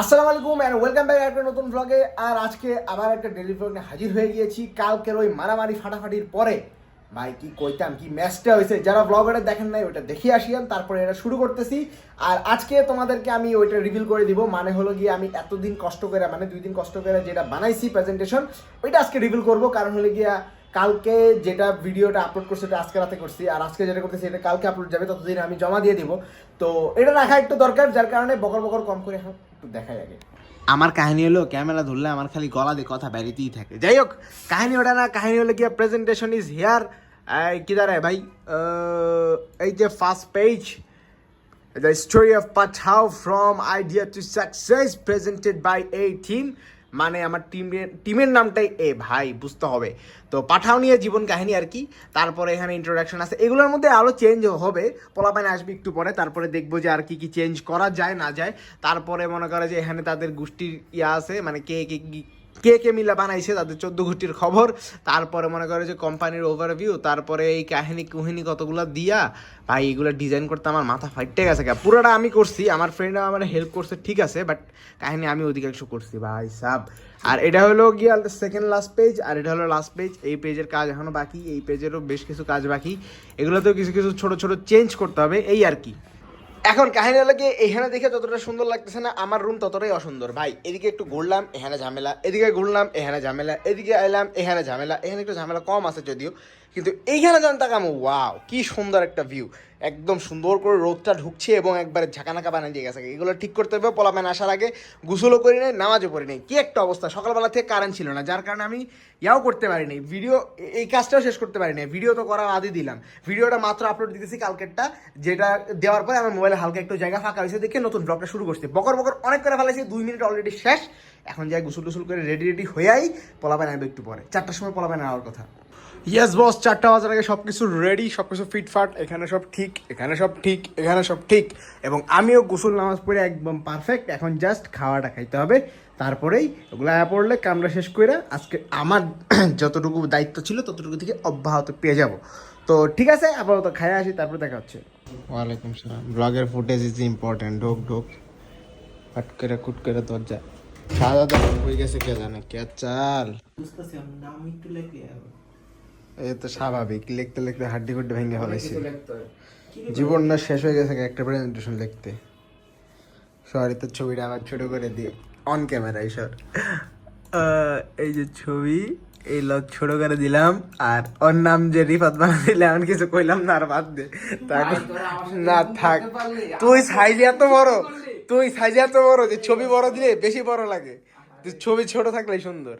আসসালামু আলাইকুম and welcome back একটা নতুন ভ্লগে আর আজকে আবার একটা ডেলি নিয়ে হাজির হয়ে গিয়েছি। কালকের ওই মারামারি ফাটাফাটির পরে। ভাই, কি কইতাম, কি ম্যাচটা হয়েছে। যারা ব্লগারে দেখেন নাই ওটা দেখে আসিয়ান তারপরে এটা শুরু করতেছি। আর আজকে তোমাদেরকে আমি ওইটা রিভিল করে দিব। মানে হলো গিয়ে আমি এতদিন কষ্ট করে মানে দুই দিন কষ্ট করে যেটা বানাইছি প্রেজেন্টেশন ওইটা আজকে রিভিল করব। কারণ হলো গিয়া কালকে যেটা ভিডিওটা আপলোড করছি, ওটা আজকে রাতে করছি। আর আজকে যেটা করতেছি, এটা কালকে আপলোড যাবে, ততদিন আমি জমা দিয়ে দিব। তো এটা রাখা একটু দরকার, যার কারণে বকর বকর কম করে একটু দেখাই আগে। আমার কাহিনী হলো, ক্যামেরা ধরলে আমার খালি গলা দিয়ে কথা বেরিতেই থাকে। যাই হোক, কাহিনী ওটা না, কাহিনী হলো গিয়ে প্রেজেন্টেশন ইজ হিয়ার কি দাঁড়ায় ভাই? এই যে first page the story of Pathao from idea to success presented by এই টিম মানে আমার টিমের টিমের নামটাই এ, ভাই, বুঝতে হবে। তো পাঠাও নিয়ে জীবন কাহিনী আর কি। তারপরে এখানে ইন্ট্রোডাকশন আছে। এগুলোর মধ্যে আরও চেঞ্জ হবে। পোলাপাইন আসবে একটু পরে। তারপরে দেখব যে আর কি কি চেঞ্জ করা যায়, না যায়। তারপরে মনে করে যে এখানে তাদের গোষ্ঠীর ইয়ে আছে মানে কে কে কি- কে মিলা বানাইছে তাদের চোদ্দ গোষ্ঠীর খবর। তারপরে মনে করে যে কোম্পানির ওভারভিউ তারপরে এই কাহিনী কুহিনী কতগুলো দিয়া, ভাই, এগুলো ডিজাইন করতে আমার মাথা ফাইটে গেছে। পুরোটা আমি করছি, আমার ফ্রেন্ড আমার হেল্প করছে, ঠিক আছে বাট কাহিনী আমি অধিকাংশ করছি, ভাই সাব। আর এটা হলো গিয়ে সেকেন্ড লাস্ট পেজ আর এটা হলো লাস্ট পেজ এই পেজের কাজ এখনও বাকি, এই পেজেরও বেশ কিছু কাজ বাকি। এগুলোতেও কিছু কিছু ছোট ছোট চেঞ্জ করতে হবে, এই আর কি। এখন কাহিনী কি, এখানে দেখে যতটা সুন্দর লাগতেছে না, আমার রুম ততটাই অসুন্দর। ভাই, এদিকে একটু ঘুরলাম, এখানে ঝামেলা, এদিকে ঘুরলাম, এখানে ঝামেলা, এদিকে আইলাম এখানে ঝামেলা, এখানে একটু ঝামেলা কম আছে যদিও। কিন্তু এইখানে যখন তাকাম ওয়াও কি সুন্দর একটা ভিউ একদম সুন্দর করে রোদটা ঢুকছে এবং একবারে ঝাঁকানাকা বানিয়ে দিয়ে গেছে। এগুলো ঠিক করতে হবে পোলাপান আসার আগে গোসলও করি নাই, নামাজও পড়ি নাই। কি একটা অবস্থা, সকালবেলা থেকে কারেন্ট ছিল না, যার কারণে আমি ইয়াও করতে পারিনি ভিডিও এই কাজটাও শেষ করতে পারিনি ভিডিও তো করার আদি দিলাম। ভিডিওটা মাত্র আপলোড দিতেছি কালকেরটা, যেটা দেওয়ার পরে আমার মোবাইলে হালকা একটু জায়গা ফাঁকা হয়েছে দেখে নতুন ব্লগটা শুরু করছি। বকর বকর অনেক করে ফেলাইছি, দুই মিনিট অলরেডি শেষ। এখন যাই গুসল টুসুল করে রেডি রেডি হয়েই পোলাপান আসবে একটু পরে। চারটার সময় পোলাপান আওয়ার কথা। ইয়েস বস চারটা বাজার আগে সব কিছু রেডি সব কিছু ফিটফাট এখানে সব ঠিক এখানে সব ঠিক এখানে সব ঠিক। এবং আমিও গোসল নামাজ পড়ে একদম পারফেক্ট এখন জাস্ট খাওয়াটা খাইতে হবে। তারপরেই ওগুলো আয়া পড়লে কামড়া শেষ করে আজকে আমার যতটুকু দায়িত্ব ছিল ততটুকু থেকে অব্যাহত পেয়ে যাব। তো ঠিক আছে আপাতত খাই আসি তারপরে দেখা হচ্ছে। ওয়ালাইকুম সালাম। ব্লগের ফুটেজ ইজ ইম্পর্টেন্ট ঢোক ঢোক। ফট করে কুট করে দরজা। সাদা দাদা হয়ে গেছে কে জানে কে চাল? এই তো স্বাভাবিক। লিখতে লিখতে হাড্ডি গুড্ডি ভেঙে ফেলাইছি। জীবনটা শেষ হয়ে গেছে একটা প্রেজেন্টেশন লিখতে। সরি তো ছবিটা আবার ছোট করে দিয়ে অন ক্যামেরা সর। এই যে ছবি এই লগ ছোট করে দিলাম আর ওর নাম যে রিফাত বানা দিলে এমন কিছু কইলাম না আর বাদ দে। না থাক। তুই সাইজ এত বড় তুই সাইজ এত বড় যে ছবি বড় দিলে বেশি বড় লাগে। ছবি ছোট থাকলেই সুন্দর।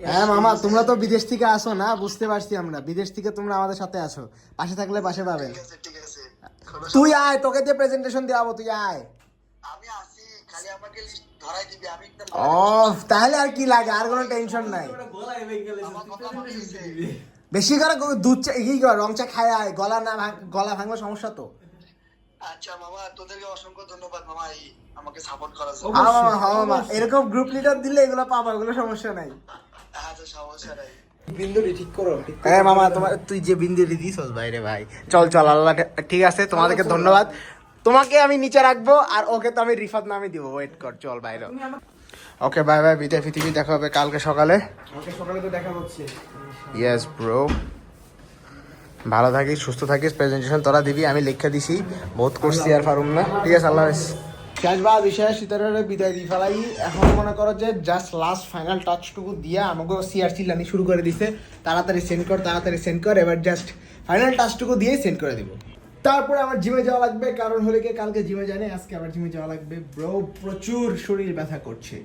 হ্যাঁ মামা তোমরা তো বিদেশ থেকে আসো না বুঝতে পারছি আমরা। বিদেশ থেকে তোমরা আমাদের সাথে আসো। পাশে থাকলে পাশে পাবেন তুই আয় তোকে দিয়ে প্রেজেন্টেশন দেওয়াবো তুই আয়। আমি আসি খালি আমাকে লিস্ট ধরাই দিবি আমি একদম ও তাহলে আর কি লাগে? আর কোনো টেনশন নাই। বেশি করে দুধ চা কি কর রং চা খায় আয়। গলা না ভাঙ- গলা ভাঙবো সমস্যা তো। আচ্ছা মামা তোদেরকে অসংখ্য ধন্যবাদ মামা এই আমাকে সাপোর্ট করার জন্য। হ্যাঁ মামা হ্যাঁ মামা। এরকম গ্রুপ লিডার দিলে এগুলো পাবো এগুলো সমস্যা নাই। হ্যাঁ মামা তোমার তুই যে বিন্দুটি দিস বাইরে ভাই। চল চল আল্লাহ ঠিক আছে তোমাদেরকে ধন্যবাদ। তোমাকে আমি নিচে রাখব আর ওকে তো আমি রিফাত নামে দিব। ওয়েট কর চল বাইরে। ওকে বাই বাই বিদায় পৃথিবী দেখা হবে কালকে সকালে। সকালে তো দেখা হচ্ছে। ইয়েস ব্রো ভালো থাকিস সুস্থ থাকিস প্রেজেন্টেশন তোরা দিবি আমি লেখা দিছি। বহুত করছি আর পারুম না ঠিক আছে আল্লাহ হাফেজ। শেষ বা বিষয় সীতারে বিদায় দিয়ে ফেলাই। এখন মনে করো যে জাস্ট লাস্ট ফাইনাল টাচটুকু দিয়ে আমাকে সিআরসি লানি শুরু করে দিছে। তাড়াতাড়ি সেন্ড কর, তাড়াতাড়ি সেন্ড কর, এবার জাস্ট ফাইনাল টাচটুকু দিয়ে সেন্ড করে দিব। তারপরে আমার জিমে যাওয়া লাগবে, কারণ হলে কি, কালকে জিমে জানে আজকে আবার জিমে যাওয়া লাগবে। ব্রো প্রচুর শরীর ব্যথা করছে।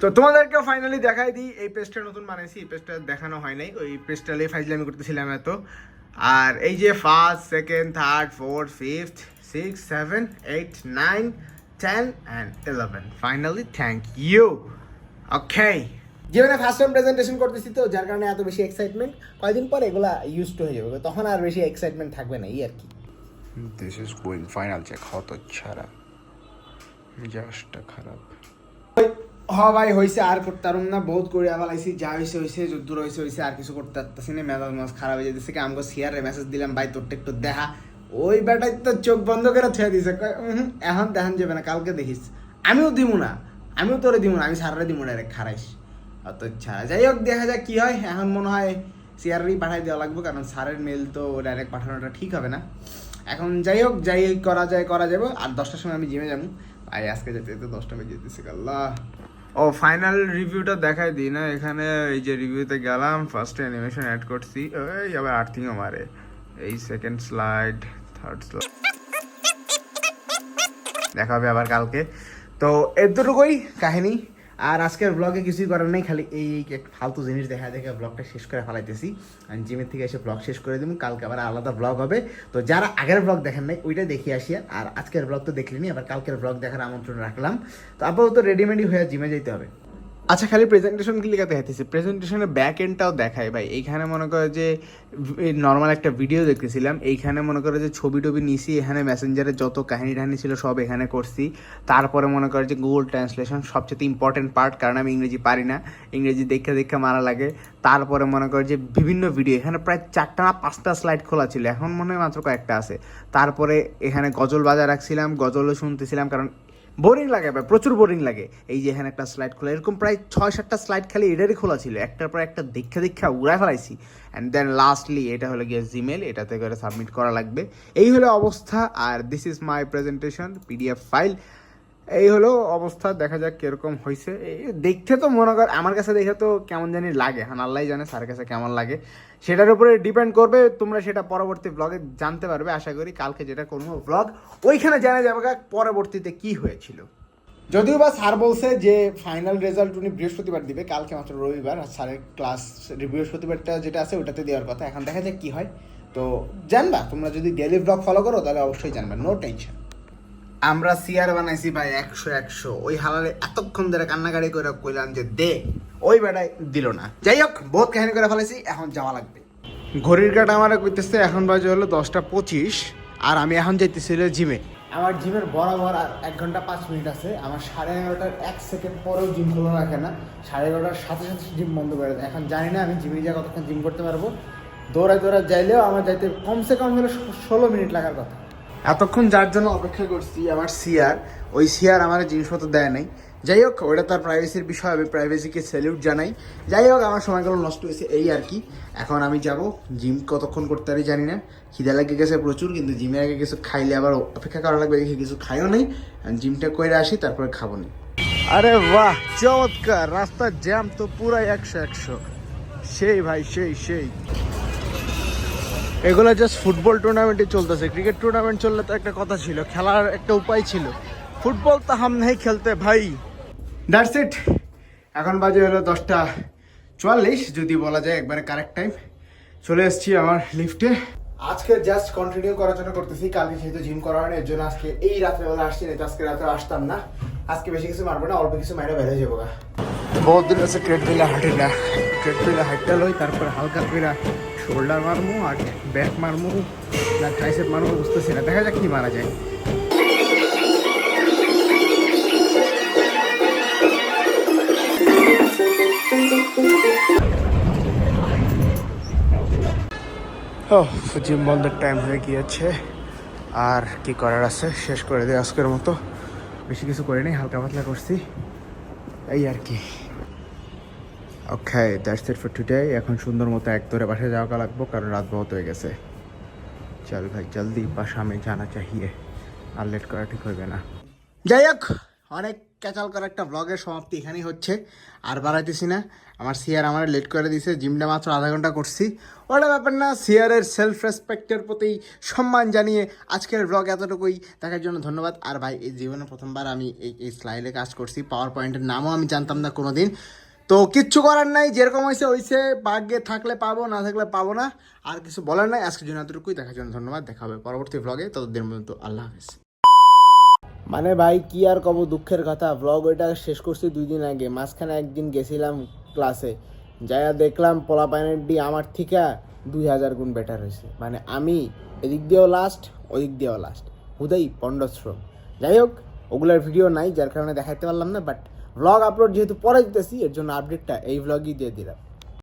তো তোমাদেরকেও ফাইনালি দেখাই দিই, এই পেজটা নতুন বানাইছি, এই পেজটা দেখানো হয় নাই, ওই পেজটা লে ফাইজলামি করতেছিলাম এত। আর এই যে first second third fourth fifth six seven eight nine ten and eleven finally thank you okay জীবনে ফার্স্ট টাইম প্রেজেন্টেশন করতেছি তো যার কারণে এত বেশি এক্সাইটমেন্ট কয়েকদিন পর এগুলা ইউজ টু হয়ে যাবে তখন আর বেশি এক্সাইটমেন্ট থাকবে না এই আর কি। This is going final check হত ছাড়া। জাস্ট খারাপ। হ ভাই হয়েছে আর করতে পারুম না বহুত করে আবার আইসি যা হয়েছে হয়েছে যদ্দূর হয়েছে হয়েছে আর কিছু করতে পারতেছি না মেজাজ মাছ খারাপ হয়ে যেতেছে কি আমাকে সিয়ারে মেসেজ দিলাম ভাই তোরটা একটু দেখা। ওই বেটাই তো চোখ বন্ধ করে ছেড়ে দিছে। এখন দেখান যাবে না, কালকে দেখিস। আমিও দিব না, আমিও তোরে দিব না, আমি সারারে দিব ডাইরেক্ট খারাইস। অত ছাড়া, যাই হোক, দেখা যাক কি হয়। এখন মনে হয় সিআরই পাঠাই দেওয়া লাগবে, কারণ স্যারের মেল তো ডাইরেক্ট পাঠানোটা ঠিক হবে না। এখন যাই হোক, যাই করা যায়, করা যাবে। আর দশটার সময় আমি জিমে যাব। ভাই, আজকে যেতে যেতে দশটা বেজে যেতেছে, আল্লাহ। ও ফাইনাল রিভিউটা দেখাই দিই না, এখানে এই যে রিভিউতে গেলাম ফার্স্ট অ্যানিমেশন অ্যাড করছি। এই আবার আর্থিংও মারে। এই সেকেন্ড স্লাইড দেখা হবে আবার কালকে। তো এতটুকুই কাহিনী। আর আজকের ব্লগে কিছুই করার নেই, খালি এই ফালতু জিনিস দেখা দেখে ব্লগটা শেষ করে ফেলাইতেছি। আমি জিমের থেকে এসে ব্লগ শেষ করে দেবো, কালকে আবার আলাদা ব্লগ হবে। তো যারা আগের ব্লগ দেখেন নাই ওইটা দেখিয়ে আসিয়া আর আজকের ব্লগ তো দেখলেনি, আবার কালকের ব্লগ দেখার আমন্ত্রণ রাখলাম। তো আপাতত রেডিমেডি হয়ে জিমে যেতে হবে। আচ্ছা খালি প্রেজেন্টেশন কি লেখা দেখাইতেছি প্রেজেন্টেশনের ব্যাক এন্ডটাও দেখায় ভাই। এইখানে মনে করে যে নর্মাল একটা ভিডিও দেখতেছিলাম। এইখানে মনে করে যে ছবি টবি নিছি, এখানে মেসেঞ্জারের যত কাহিনী টাহিনী ছিল সব এখানে করছি। তারপরে মনে করে যে গুগল ট্রান্সলেশন সবচেয়ে ইম্পর্টেন্ট পার্ট কারণ আমি ইংরেজি পারি না। ইংরেজি দেখে দেখে মারা লাগে। তারপরে মনে করে যে, বিভিন্ন ভিডিও এখানে প্রায় চারটা না পাঁচটা স্লাইড খোলা ছিল। এখন মনে হয় মাত্র কয়েকটা আছে। তারপরে এখানে গজল বাজা রাখছিলাম, গজলও শুনতেছিলাম, কারণ বোরিং লাগে ভাই, প্রচুর বোরিং লাগে। এই যে এখানে একটা স্লাইড খোলা, এরকম প্রায় ছয় সাতটা স্লাইড খালি এটারই খোলা ছিল। একটার পর একটা দীক্ষা দীক্ষা উড়ায় ফেলাইছি। অ্যান্ড দেন লাস্টলি এটা হলো গিয়ে জিমেল এটাতে করে সাবমিট করা লাগবে। এই হলো অবস্থা, আর this is my presentation PDF file এই হলো অবস্থা, দেখা যাক কীরকম হয়েছে দেখতে তো মনে কর, আমার কাছে দেখে তো কেমন জানি লাগে। হ্যাঁ আল্লাহ জানে স্যারের কাছে কেমন লাগে। সেটার উপরে ডিপেন্ড করবে, তোমরা সেটা পরবর্তী ব্লগে জানতে পারবে। আশা করি কালকে যেটা করব ব্লগ ওইখানে জানা যাবে পরবর্তীতে কি হয়েছিল। যদিও বা স্যার বলছে যে ফাইনাল রেজাল্ট উনি বৃহস্পতিবার দিবে, কালকে মাত্র রবিবার। স্যারের ক্লাস বৃহস্পতিবারটা যেটা আছে, ওটাতে দেওয়ার কথা। এখন দেখা যাক কি হয়। তো জানবা, তোমরা যদি ডেলি ব্লগ ফলো করো, তাহলে অবশ্যই জানবা নো টেনশন আমরা সিয়ার বানাইছি ভাই একশো একশো। ওই হালালে এতক্ষণ ধরে কান্নাকাড়ি করে কইলাম যে দে ওই বেটায় দিল না। যাই হোক বহুত কাহিনী করে ফেলেছি এখন যাওয়া লাগবে। ঘড়ির কাটা আমার কইতেছে এখন বাজে হলো দশটা পঁচিশ আর আমি এখন যাইতেছিল জিমে। আমার জিমের বরাবর আর এক ঘণ্টা পাঁচ মিনিট আছে। আমার সাড়ে এগারোটার এক সেকেন্ড পরেও জিম খোলা রাখে না। সাড়ে এগারোটার সাথে সাথে জিম বন্ধ করে দেয়। এখন জানি না আমি জিমে যা কতক্ষণ জিম করতে পারব। দৌড়ায় দৌড়ায় যাইলেও আমার যাইতে কমসে কম হলে ষোলো মিনিট লাগার কথা। এতক্ষণ যার জন্য অপেক্ষা করছি, আমার সিয়ার ওই সিয়ার আমার জিনিসপত্র দেয় নাই। যাই হোক ওটা তার প্রাইভেসির বিষয়, আমি প্রাইভেসিকে স্যালিউট জানাই। যাই হোক, আমার সময়গুলো নষ্ট হয়েছে এই আর কি। এখন আমি যাব জিম কতক্ষণ করতে পারি জানি না। খিদে লাগে গেছে প্রচুর, কিন্তু জিমে আগে কিছু খাইলে আবার অপেক্ষা করা লাগবে, দেখে কিছু খাইও নেই। জিমটা করে আসি, তারপরে খাব নি। আরে বাহ, চমৎকার! রাস্তার জ্যাম তো পুরাই একশো একশো। সেই ভাই, সেই সেই। এগুলো জাস্ট ফুটবল টুর্নামেন্টই চলতেছে। ক্রিকেট টুর্নামেন্ট চললে তো একটা কথা ছিল খেলার একটা উপায় ছিল। ফুটবল তো হাম নেই খেলতে ভাই। দ্যাটস ইট এখন বাজে হলো দশটা চুয়াল্লিশ যদি বলা যায় একবারে কারেক্ট টাইম চলে এসেছি আমার লিফটে আজকে জাস্ট কন্টিনিউ করার জন্য করতেছি কালকে যেহেতু জিম করা হয় না এর জন্য আজকে এই রাত্রেবেলা আসছি না আজকে রাতে আসতাম না। আজকে বেশি কিছু মারবো না অল্প কিছু মাইরে বেড়ে যাব বহুত দিন আছে ট্রেডমিলে হাঁটি না। ট্রেডমিলে হাঁটতে লই তারপরে হালকা করে শোল্ডার মারমু আর ব্যাক মারমু না ট্রাইসেপ মারমু বুঝতেছি না। দেখা যাক কি মারা যায়। জিম বন্ধের টাইম হয়ে গিয়েছে। আর কি করার আছে? শেষ করে দিই আজকের মতো। বেশি কিছু করে নেই হালকা পাতলা করছি। এই আর কি। Okay that's it for today এখন সুন্দর মতো এক ধরে বাসায় যাওয়া লাগবো, কারণ রাত বহুত হয়ে গেছে। চল ভাই, জলদি বাসা আমি জানা চাহিয়ে আর লেট করা ঠিক হবে না। যাই হোক, অনেক ক্যাচাল করা একটা ব্লগের সমাপ্তি এখানেই হচ্ছে। আর বাড়াইতেছি না। আমার সিয়ার আমার লেট করে দিছে জিমটা মাত্র আধা ঘণ্টা করছি। ওটা ব্যাপার না সিয়ারের সেলফ রেসপেক্টের প্রতি সম্মান জানিয়ে আজকের ব্লগ এতটুকুই। দেখার জন্য ধন্যবাদ। আর ভাই, এই জীবনে প্রথমবার আমি এই এই স্লাইডে কাজ করছি। পাওয়ার পয়েন্টের নামও আমি জানতাম না কোনো দিন তো কিচ্ছু করার নাই, যেরকম হয়েছে হয়েছে ভাগ্যে থাকলে পাবো, না থাকলে পাবো না, আর কিছু বলার নাই। আজকের জন্য এতটুকুই দেখার জন্য ধন্যবাদ, দেখা হবে পরবর্তী ব্লগে ততদিন পর্যন্ত আল্লাহ হাফেজ। মানে ভাই, কি আর কব, দুঃখের কথা ব্লগ ওইটা শেষ করছি দুই দিন আগে, মাঝখানে একদিন গেছিলাম ক্লাসে যাইয়া দেখলাম পোলা ডি আমার থেকে দুই হাজার গুণ বেটার হয়েছে। মানে আমি এদিক দিয়েও লাস্ট ওদিক দিয়েও লাস্ট হুদাই পণ্ডশ্রম যাই হোক, ওগুলোর ভিডিও নাই, যার কারণে দেখাইতে পারলাম না বাট ব্লগ আপলোড যেহেতু পরে দিতেছি এর জন্য আপডেটটা এই ব্লগই দিয়ে দিলাম।